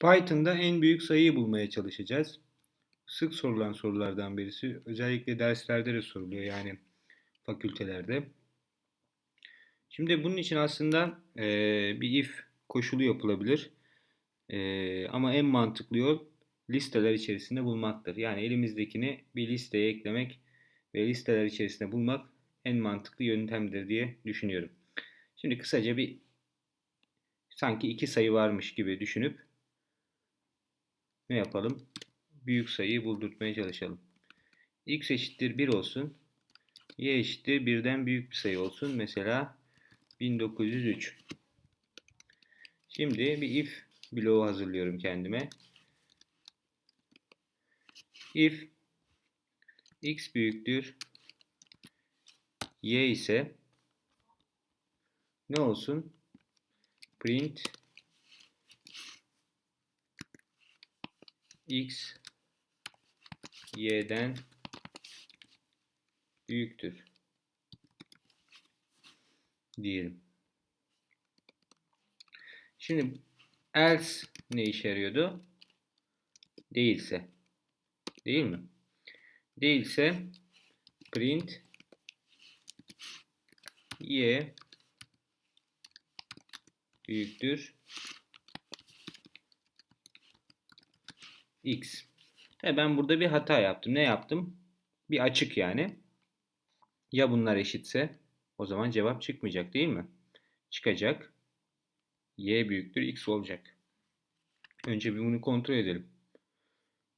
Python'da en büyük sayıyı bulmaya çalışacağız. Sık sorulan sorulardan birisi. Özellikle derslerde de soruluyor yani fakültelerde. Şimdi bunun için aslında eee, bir if koşulu yapılabilir. Eee, ama en mantıklı yol listeler içerisinde bulmaktır. Yani elimizdekini bir listeye eklemek ve listeler içerisinde bulmak en mantıklı yöntemdir diye düşünüyorum. Şimdi kısaca bir sanki iki sayı varmış gibi düşünüp ne yapalım? Büyük sayıyı buldurtmaya çalışalım. x eşittir 1 olsun. y eşittir 1'den büyük bir sayı olsun. Mesela 1903. Şimdi bir if bloğu hazırlıyorum kendime. If x büyüktür y ise ne olsun? Print x y'den büyüktür diyelim. Şimdi else ne işe yarıyordu? Değilse. Değil mi? Değilse print y büyüktür x. E ben burada bir hata yaptım. Ne yaptım? Bir açık yani. Ya bunlar eşitse o zaman cevap çıkmayacak değil mi? Çıkacak. Y büyüktür x olacak. Önce bir bunu kontrol edelim.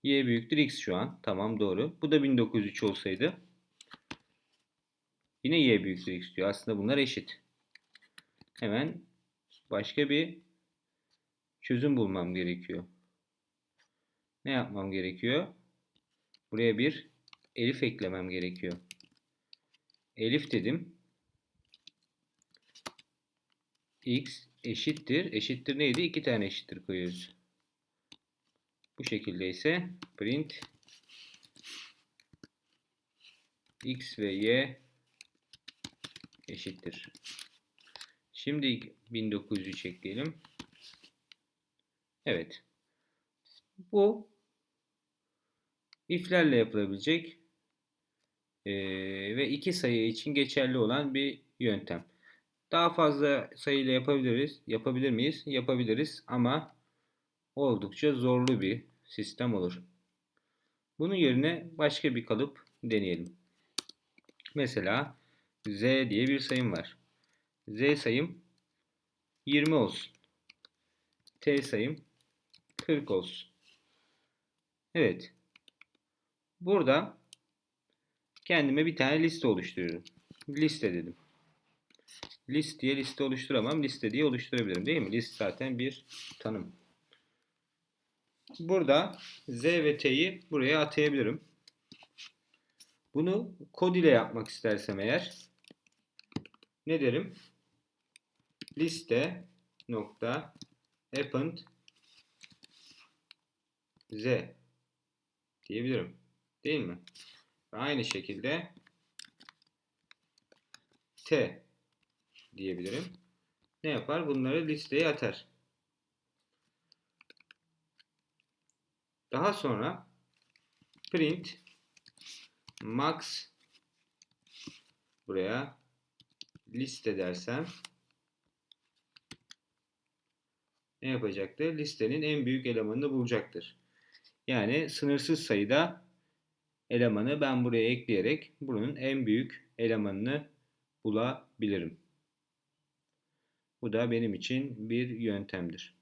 Y büyüktür x şu an. Tamam doğru. Bu da 1903 olsaydı yine y büyüktür x diyor. Aslında bunlar eşit. Hemen başka bir çözüm bulmam gerekiyor. Ne yapmam gerekiyor? Buraya bir elif eklemem gerekiyor. Elif dedim. x eşittir. Eşittir neydi? İki tane eşittir koyuyoruz. Bu şekilde ise print x ve y eşittir. Şimdi 1903 ekleyelim. Evet. Bu iflerle yapılabilecek e, ve iki sayı için geçerli olan bir yöntem. Daha fazla sayıyla yapabiliriz. Yapabilir miyiz? Yapabiliriz ama oldukça zorlu bir sistem olur. Bunun yerine başka bir kalıp deneyelim. Mesela z diye bir sayım var. z sayım 20 olsun. t sayım 40 olsun. Evet. Burada kendime bir tane liste oluşturuyorum. Liste dedim. List diye liste oluşturamam. Liste diye oluşturabilirim değil mi? List zaten bir tanım. Burada Z ve T'yi buraya atayabilirim. Bunu kod ile yapmak istersem eğer ne derim? Liste nokta append Z diyebilirim. Değil mi? Ve aynı şekilde T diyebilirim. Ne yapar? Bunları listeye atar. Daha sonra print max buraya liste dersem ne yapacaktır? Listenin en büyük elemanını bulacaktır. Yani sınırsız sayıda elemanı ben buraya ekleyerek bunun en büyük elemanını bulabilirim. Bu da benim için bir yöntemdir.